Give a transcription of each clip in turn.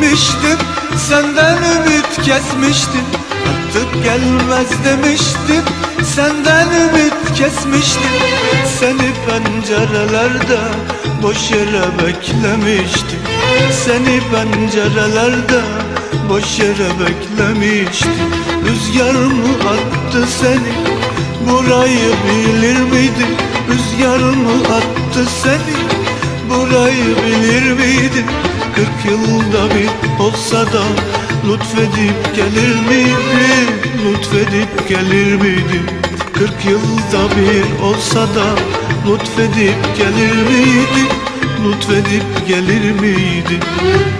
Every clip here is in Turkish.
gitmiştim Senden ümit kesmiştim. Artık gelmez demiştim Senden ümit kesmiştim. Seni pencerelerde Boş yere beklemiştim. Seni pencerelerde Boş yere beklemiştim. Rüzgar mı attı seni? Burayı bilir miydin? Rüzgar mı attı seni? Burayı bilir miydin Kırk yılda bir olsa da Lütfedip gelir miydin Lütfedip gelir miydin Kırk yılda bir olsa da Lütfedip gelir miydin Lütfedip gelir miydin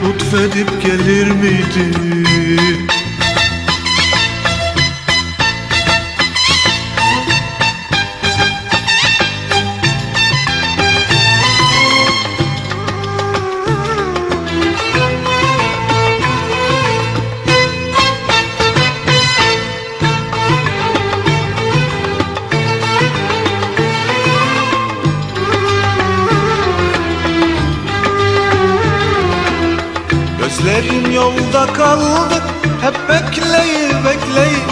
Lütfedip gelir miydin Gözlerim yolda kaldı Hep bekleyip bekleyip.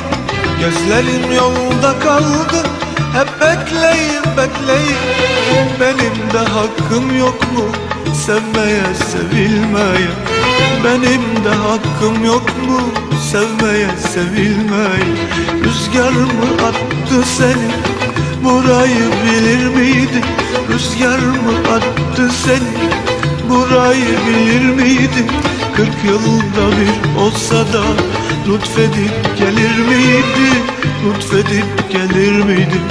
Gözlerim yolda kaldı Hep bekleyip bekleyip. Benim de hakkım yok mu Sevmeye sevilmeye? Benim de hakkım yok mu Sevmeye sevilmeye? Rüzgar mı attı seni Burayı bilir miydin Rüzgar mı attı seni Burayı bilir miydin Kırk yılda bir olsa da Lütfedip gelir miydin Lütfedip gelir miydin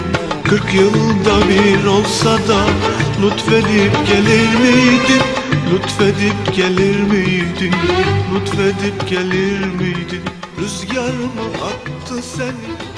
Kırk yılda bir olsa da Lütfedip gelir miydin Lütfedip gelir miydin Lütfedip gelir miydin Rüzgar mı attı seni